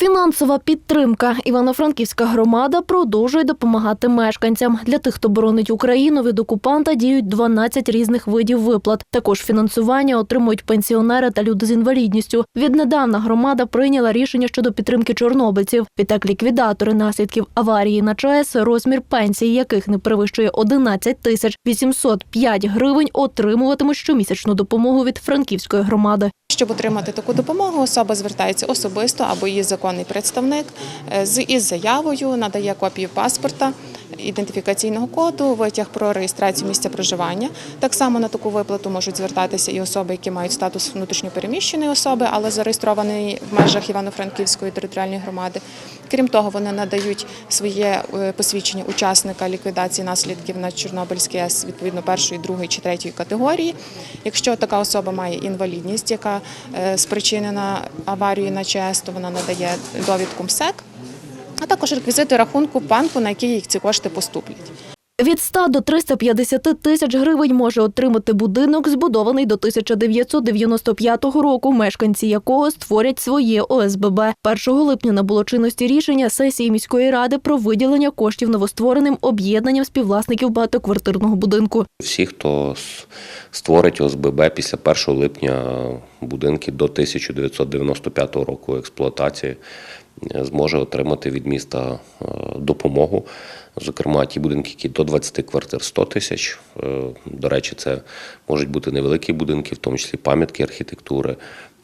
Фінансова підтримка. Івано-Франківська громада продовжує допомагати мешканцям. Для тих, хто боронить Україну від окупанта, діють 12 різних видів виплат. Також фінансування отримують пенсіонери та люди з інвалідністю. Віднедавна громада прийняла рішення щодо підтримки чорнобильців. Відтак ліквідатори наслідків аварії на ЧАЕС, розмір пенсії яких не перевищує 11 тисяч 805 гривень, отримуватимуть щомісячну допомогу від франківської громади. Щоб отримати таку допомогу, особа звертається особисто або її законний представник е, з із заявою, надає копію паспорта, ідентифікаційного коду, витяг про реєстрацію місця проживання. Так само на таку виплату можуть звертатися і особи, які мають статус внутрішньопереміщеної особи, але зареєстровані в межах Івано-Франківської територіальної громади. Крім того, вони надають своє е, посвідчення учасника ліквідації наслідків на Чорнобильській АЕС відповідно першої, другої чи третьої категорії. Якщо така особа має інвалідність, яка е, спричинена аварією на ЧАЕС, то вона надає довідку МСЕК, а також реквізити рахунку банку, на який ці кошти поступлять. Від 100 до 350 тисяч гривень може отримати будинок, збудований до 1995 року, мешканці якого створять своє ОСББ. 1 липня набуло чинності рішення сесії міської ради про виділення коштів новоствореним об'єднанням співвласників багатоквартирного будинку. Всі, хто створить ОСББ після 1 липня будинки до 1995 року експлуатації, зможе отримати від міста е, допомогу. Зокрема, ті будинки, які до 20 квартир 100 тисяч. Е, До речі, це можуть бути невеликі будинки, в тому числі пам'ятки архітектури.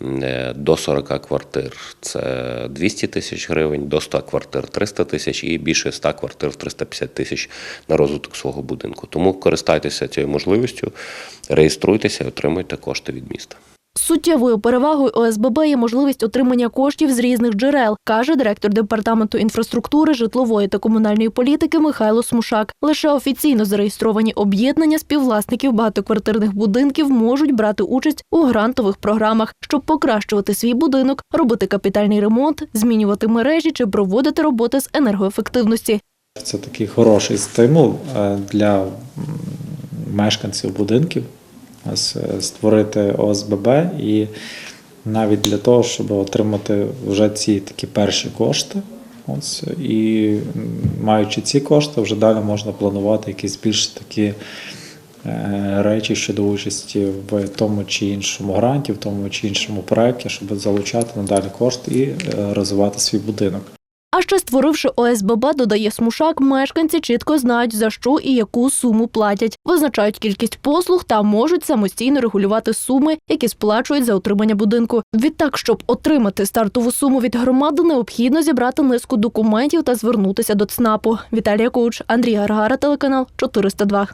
Е, До 40 квартир це 200 тисяч гривень, до 100 квартир 300 тисяч і більше 100 квартир 350 тисяч на розвиток свого будинку. Тому користайтеся цією можливістю, реєструйтеся отримуйте кошти від міста. Суттєвою перевагою ОСББ є можливість отримання коштів з різних джерел, каже директор департаменту інфраструктури, житлової та комунальної політики Михайло Смушак. Лише офіційно зареєстровані об'єднання співвласників багатоквартирних будинків можуть брати участь у грантових програмах, щоб покращувати свій будинок, робити капітальний ремонт, змінювати мережі чи проводити роботи з енергоефективності. Це такий хороший стимул е, для мешканців будинків створити ОСББ і навіть для того, щоб отримати вже ці такі перші кошти. Ось, і маючи ці кошти, вже далі можна планувати якісь більш такі е, речі щодо участі в тому чи іншому гранті, в тому чи іншому проєкті, щоб залучати надалі кошти і е, розвивати свій будинок. А ще створивши ОСББ, додає Смушак, мешканці чітко знають, за що і яку суму платять, визначають кількість послуг та можуть самостійно регулювати суми, які сплачують за утримання будинку. Відтак, щоб отримати стартову суму від громади, необхідно зібрати низку документів та звернутися до ЦНАПу. Віталія Коуч, Андрій Гаргара, телеканал 402.